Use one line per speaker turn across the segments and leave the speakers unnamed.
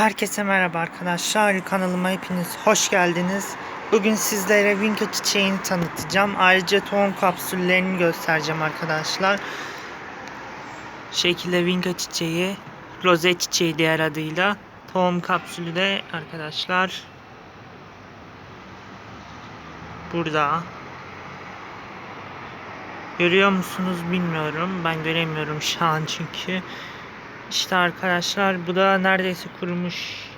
Herkese merhaba arkadaşlar. Kanalıma hepiniz hoş geldiniz. Bugün sizlere Vinka çiçeğini tanıtacağım. Ayrıca tohum kapsüllerini göstereceğim arkadaşlar. Şekilde Vinka çiçeği, rozet çiçeği diğer adıyla. Tohum kapsülü de arkadaşlar burada. Görüyor musunuz bilmiyorum. Ben göremiyorum şu an çünkü. İşte arkadaşlar bu da neredeyse kurumuş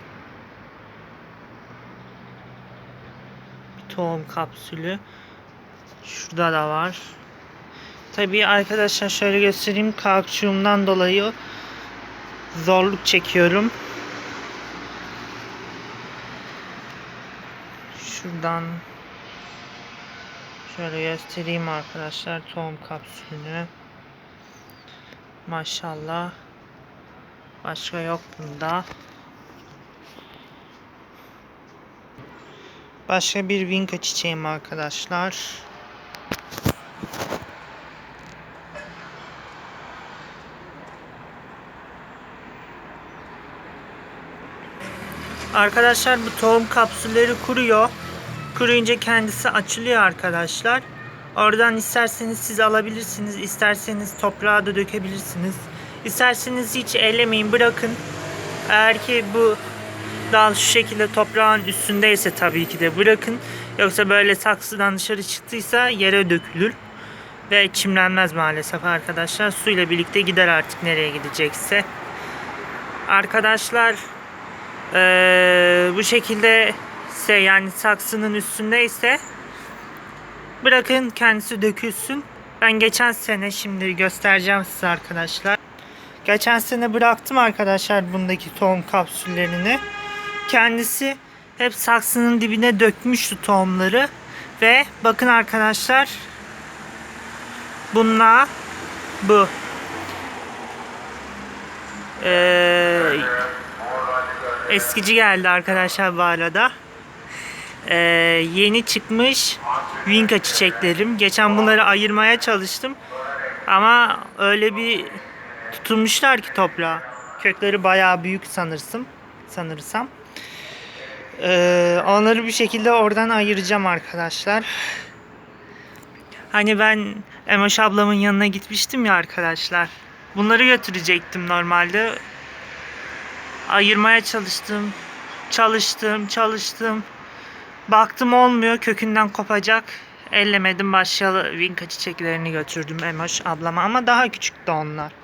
bir tohum kapsülü. Şurada da var. Tabii arkadaşlar şöyle göstereyim. Kalkçığımdan dolayı zorluk çekiyorum. Şuradan şöyle göstereyim arkadaşlar tohum kapsülünü. Maşallah. Başka yok bunda. Başka bir vinka çiçeğim arkadaşlar. Arkadaşlar bu tohum kapsülleri kuruyor. Kuruyunca kendisi açılıyor arkadaşlar. Oradan isterseniz siz alabilirsiniz. isterseniz toprağa da dökebilirsiniz. İsterseniz hiç ellemeyin bırakın. Eğer ki bu dal şu şekilde toprağın üstündeyse tabii ki de bırakın. Yoksa böyle saksıdan dışarı çıktıysa yere dökülür. Ve çimlenmez maalesef arkadaşlar. Suyla birlikte gider artık nereye gidecekse. Arkadaşlar ee, bu şekilde ise yani saksının üstündeyse bırakın kendisi dökülsün. Ben geçen sene şimdi göstereceğim size arkadaşlar. Geçen sene bıraktım arkadaşlar bundaki tohum kapsüllerini. Kendisi hep saksının dibine dökmüştü tohumları. Ve bakın arkadaşlar. Bununla bu. Ee, eskici geldi arkadaşlar bu arada. Ee, yeni çıkmış vinka çiçeklerim. Geçen bunları ayırmaya çalıştım. Ama öyle bir tutulmuşlar ki toprağa. Kökleri bayağı büyük sanırsam. Sanırsam. Ee, onları bir şekilde oradan ayıracağım arkadaşlar. Hani ben Emoş ablamın yanına gitmiştim ya arkadaşlar. Bunları götürecektim normalde. Ayırmaya çalıştım. Çalıştım, çalıştım. Baktım olmuyor, kökünden kopacak. Ellemedim başka vinka çiçeklerini götürdüm Emoş ablama ama daha küçüktü onlar.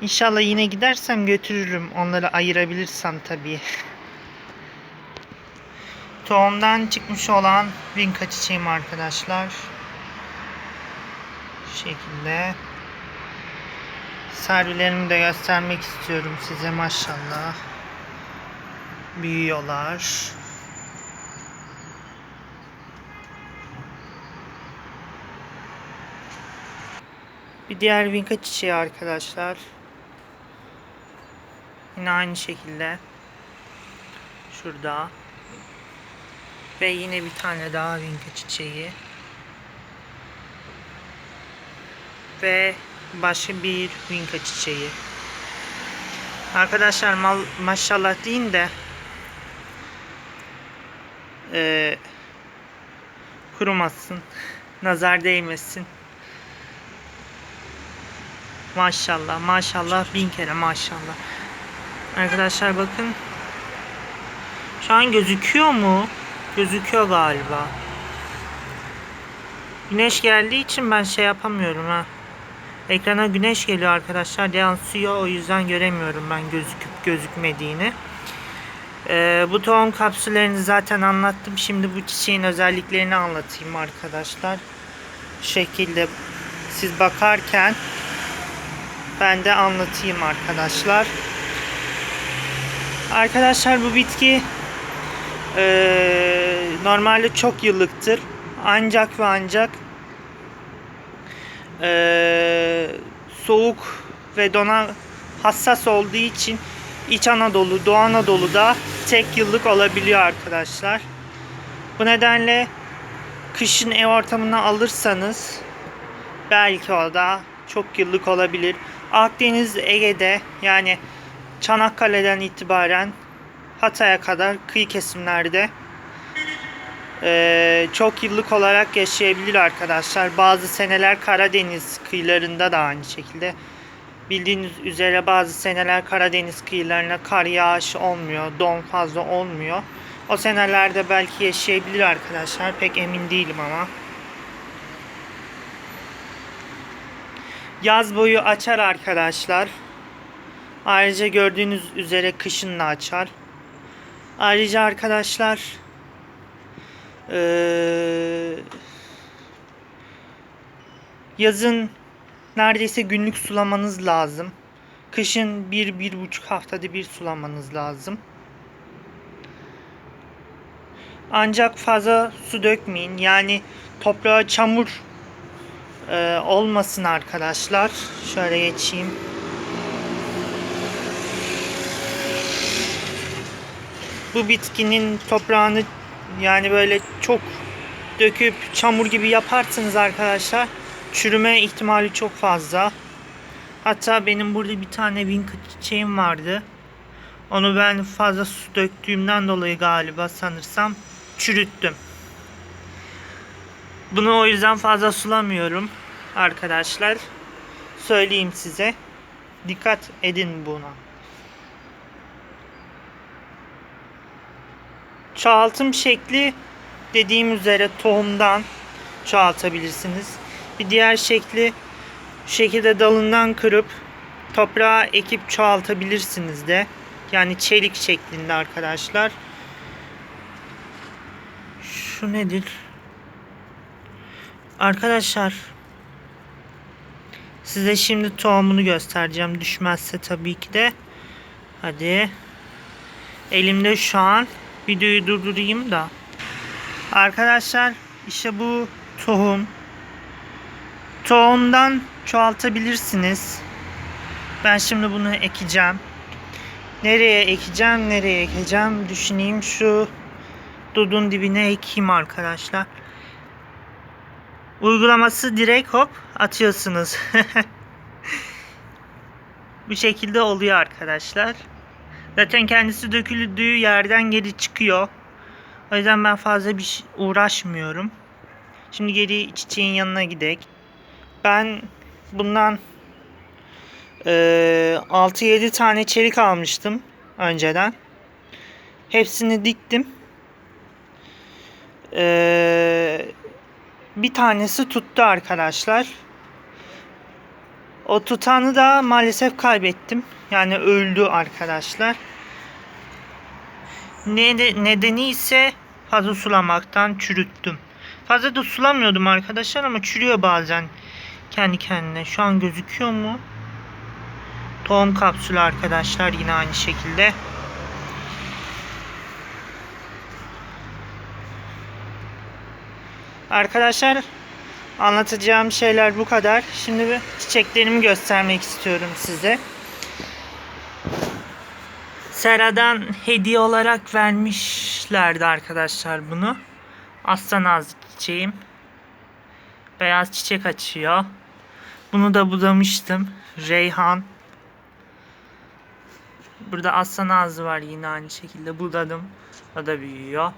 İnşallah yine gidersem götürürüm. Onları ayırabilirsem tabii. Tohumdan çıkmış olan vinka çiçeğim arkadaşlar. Şu şekilde. Servilerimi de göstermek istiyorum size maşallah. Büyüyorlar. Bir diğer vinka çiçeği arkadaşlar. Yine aynı şekilde. Şurada. Ve yine bir tane daha vinka çiçeği. Ve başka bir vinka çiçeği. Arkadaşlar mal, maşallah deyin de e, kurumasın. Nazar değmesin. Maşallah maşallah bin kere maşallah. Arkadaşlar bakın. Şu an gözüküyor mu? Gözüküyor galiba. Güneş geldiği için ben şey yapamıyorum ha. Ekrana güneş geliyor arkadaşlar. Yansıyor. O yüzden göremiyorum ben gözüküp gözükmediğini. Ee, bu tohum kapsüllerini zaten anlattım. Şimdi bu çiçeğin özelliklerini anlatayım arkadaşlar. Bu şekilde siz bakarken ben de anlatayım arkadaşlar. Arkadaşlar bu bitki e, normalde çok yıllıktır. Ancak ve ancak e, soğuk ve dona hassas olduğu için İç Anadolu, Doğu Anadolu'da tek yıllık olabiliyor arkadaşlar. Bu nedenle kışın ev ortamına alırsanız belki o da çok yıllık olabilir. Akdeniz, Ege'de yani Çanakkale'den itibaren Hatay'a kadar kıyı kesimlerde eee, çok yıllık olarak yaşayabilir arkadaşlar. Bazı seneler Karadeniz kıyılarında da aynı şekilde. Bildiğiniz üzere bazı seneler Karadeniz kıyılarına kar yağışı olmuyor, don fazla olmuyor. O senelerde belki yaşayabilir arkadaşlar. Pek emin değilim ama. Yaz boyu açar arkadaşlar. Ayrıca gördüğünüz üzere kışın da açar. Ayrıca arkadaşlar eee, yazın neredeyse günlük sulamanız lazım. Kışın bir, bir buçuk haftada bir sulamanız lazım. Ancak fazla su dökmeyin. Yani toprağa çamur eee, olmasın arkadaşlar. Şöyle geçeyim. Bu bitkinin toprağını yani böyle çok döküp çamur gibi yaparsınız arkadaşlar. Çürüme ihtimali çok fazla. Hatta benim burada bir tane wing çiçeğim vardı. Onu ben fazla su döktüğümden dolayı galiba sanırsam çürüttüm. Bunu o yüzden fazla sulamıyorum arkadaşlar. Söyleyeyim size. Dikkat edin buna. Çoğaltım şekli dediğim üzere tohumdan çoğaltabilirsiniz. Bir diğer şekli şekilde dalından kırıp toprağa ekip çoğaltabilirsiniz de. Yani çelik şeklinde arkadaşlar. Şu nedir? Arkadaşlar size şimdi tohumunu göstereceğim. Düşmezse tabii ki de. Hadi. Elimde şu an videoyu durdurayım da. Arkadaşlar işte bu tohum. Tohumdan çoğaltabilirsiniz. Ben şimdi bunu ekeceğim. Nereye ekeceğim, nereye ekeceğim düşüneyim. Şu dudun dibine ekeyim arkadaşlar. Uygulaması direkt hop atıyorsunuz. Bu şekilde oluyor arkadaşlar. Zaten kendisi döküldüğü yerden geri çıkıyor. O yüzden ben fazla bir şey uğraşmıyorum. Şimdi geri çiçeğin yanına gidelim. Ben bundan eee 6-7 tane çelik almıştım önceden. Hepsini diktim. Eee bir tanesi tuttu arkadaşlar. O tutanı da maalesef kaybettim. Yani öldü arkadaşlar. Ne nedeni ise fazla sulamaktan çürüttüm. Fazla da sulamıyordum arkadaşlar ama çürüyor bazen kendi kendine. Şu an gözüküyor mu? Tohum kapsülü arkadaşlar yine aynı şekilde. Arkadaşlar anlatacağım şeyler bu kadar. Şimdi çiçeklerimi göstermek istiyorum size. Sera'dan hediye olarak vermişlerdi arkadaşlar bunu. Aslan ağzı çiçeğim. Beyaz çiçek açıyor. Bunu da budamıştım. Reyhan. Burada aslan ağzı var yine aynı şekilde budadım. O da büyüyor.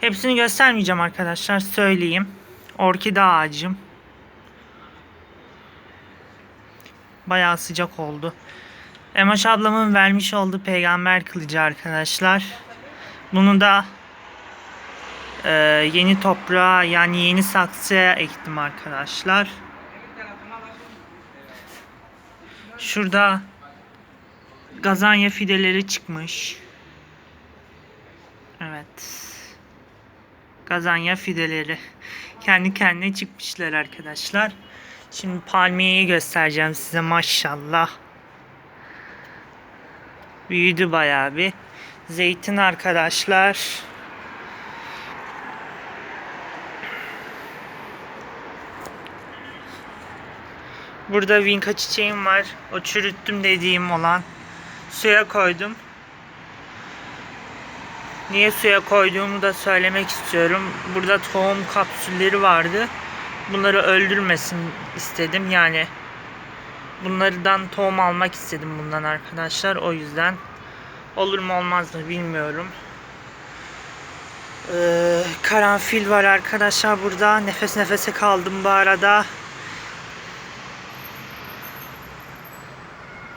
Hepsini göstermeyeceğim arkadaşlar. Söyleyeyim. Orkide ağacım. Bayağı sıcak oldu. Emoş ablamın vermiş olduğu peygamber kılıcı arkadaşlar. Bunu da e, yeni toprağa yani yeni saksıya ektim arkadaşlar. Şurada gazanya fideleri çıkmış. Evet. Gazanya fideleri. Kendi kendine çıkmışlar arkadaşlar. Şimdi palmiyeyi göstereceğim size maşallah. Büyüdü bayağı bir. Zeytin arkadaşlar. Burada vinka çiçeğim var. O çürüttüm dediğim olan. Suya koydum. Niye suya koyduğumu da söylemek istiyorum. Burada tohum kapsülleri vardı. Bunları öldürmesin istedim. Yani Bunlardan tohum almak istedim bundan arkadaşlar. O yüzden olur mu olmaz mı bilmiyorum. Ee, karanfil var arkadaşlar burada. Nefes nefese kaldım bu arada.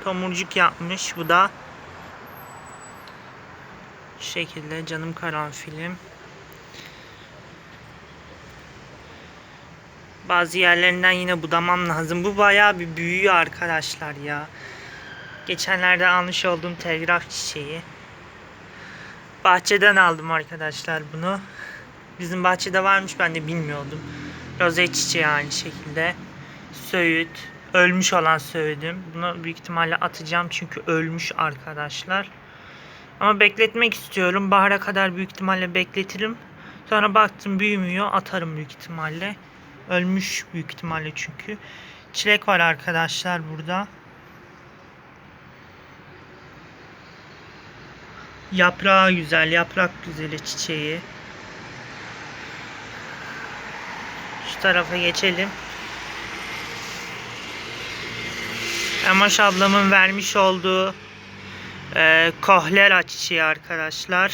Tomurcuk yapmış bu da. Şekilde canım karanfilim. Bazı yerlerinden yine budamam lazım. Bu bayağı bir büyüyor arkadaşlar ya. Geçenlerde almış olduğum telgraf çiçeği. Bahçeden aldım arkadaşlar bunu. Bizim bahçede varmış ben de bilmiyordum. Rozet çiçeği aynı şekilde. Söğüt. Ölmüş olan söğüdüm. Bunu büyük ihtimalle atacağım çünkü ölmüş arkadaşlar. Ama bekletmek istiyorum. Bahara kadar büyük ihtimalle bekletirim. Sonra baktım büyümüyor. Atarım büyük ihtimalle. Ölmüş büyük ihtimalle çünkü. Çilek var arkadaşlar burada. Yaprağı güzel. Yaprak güzeli çiçeği. Şu tarafa geçelim. Emaş ablamın vermiş olduğu e, kohlera çiçeği arkadaşlar.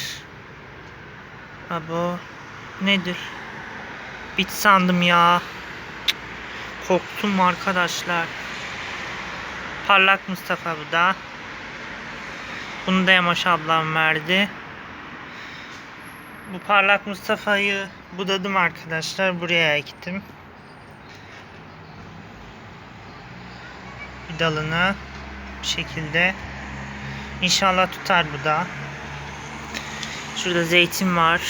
Ha bu nedir? Bit sandım ya. Korktum arkadaşlar. Parlak Mustafa bu da. Bunu da Yamaş ablam verdi. Bu parlak Mustafa'yı budadım arkadaşlar. Buraya ektim. Bir dalına bu şekilde. İnşallah tutar bu da. Şurada zeytin var.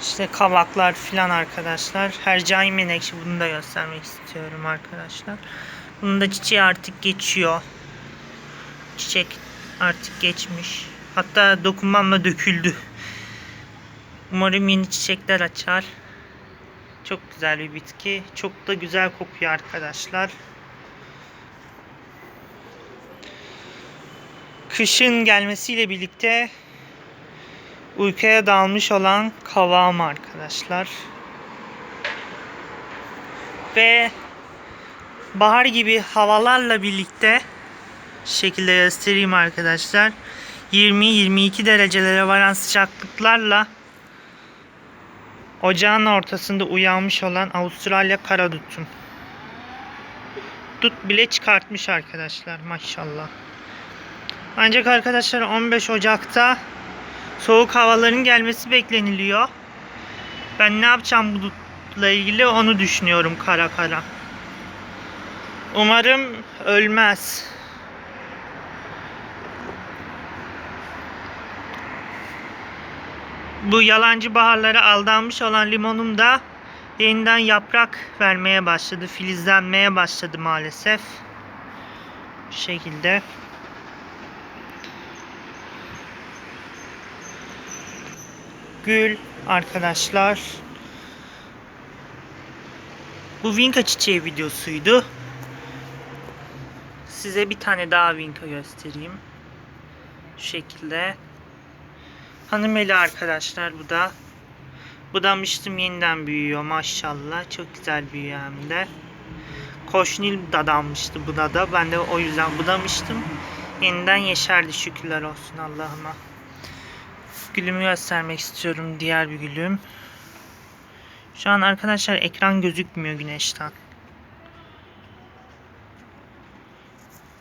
İşte kavaklar filan arkadaşlar. Hercai menekşe bunu da göstermek istiyorum arkadaşlar. Bunun da çiçeği artık geçiyor. Çiçek artık geçmiş. Hatta dokunmamla döküldü. Umarım yeni çiçekler açar. Çok güzel bir bitki. Çok da güzel kokuyor arkadaşlar. Kışın gelmesiyle birlikte uykuya dalmış olan kavağım arkadaşlar. Ve bahar gibi havalarla birlikte şekilde göstereyim arkadaşlar. 20-22 derecelere varan sıcaklıklarla ocağın ortasında uyanmış olan Avustralya karadutum. Dut bile çıkartmış arkadaşlar maşallah. Ancak arkadaşlar 15 Ocak'ta soğuk havaların gelmesi bekleniliyor. Ben ne yapacağım bu dutla ilgili onu düşünüyorum kara kara. Umarım ölmez. Bu yalancı baharlara aldanmış olan limonum da yeniden yaprak vermeye başladı. Filizlenmeye başladı maalesef. Bu şekilde. Gül arkadaşlar. Bu vinka çiçeği videosuydu. Size bir tane daha vinka göstereyim. Şu şekilde. Hanımeli arkadaşlar bu da. Budamıştım yeniden büyüyor maşallah. Çok güzel büyüyor hem de. Koşnil dadanmıştı bu da. Ben de o yüzden budamıştım. Yeniden yeşerdi şükürler olsun Allah'ıma. Gülümü göstermek istiyorum. Diğer bir gülüm. Şu an arkadaşlar ekran gözükmüyor güneşten.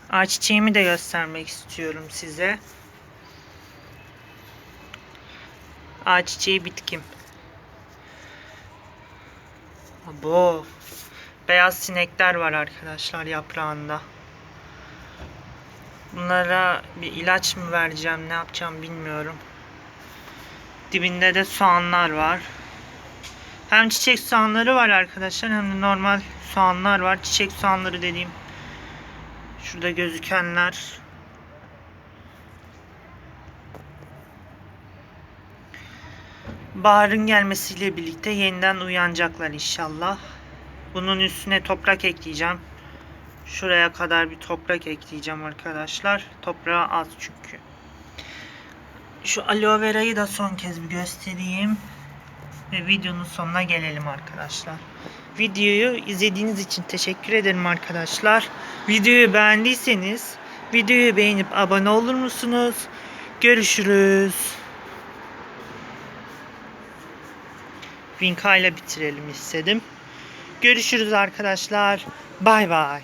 Ağaç çiçeğimi de göstermek istiyorum size. Ağaç çiçeği bitkim. Bu beyaz sinekler var arkadaşlar yaprağında. Bunlara bir ilaç mı vereceğim, ne yapacağım bilmiyorum. Dibinde de soğanlar var. Hem çiçek soğanları var arkadaşlar hem de normal soğanlar var. Çiçek soğanları dediğim şurada gözükenler. Baharın gelmesiyle birlikte yeniden uyanacaklar inşallah. Bunun üstüne toprak ekleyeceğim. Şuraya kadar bir toprak ekleyeceğim arkadaşlar. Toprağı az çünkü. Şu aloe vera'yı da son kez bir göstereyim. Ve videonun sonuna gelelim arkadaşlar. Videoyu izlediğiniz için teşekkür ederim arkadaşlar. Videoyu beğendiyseniz videoyu beğenip abone olur musunuz? Görüşürüz. Vinka ile bitirelim istedim. Görüşürüz arkadaşlar. Bay bay.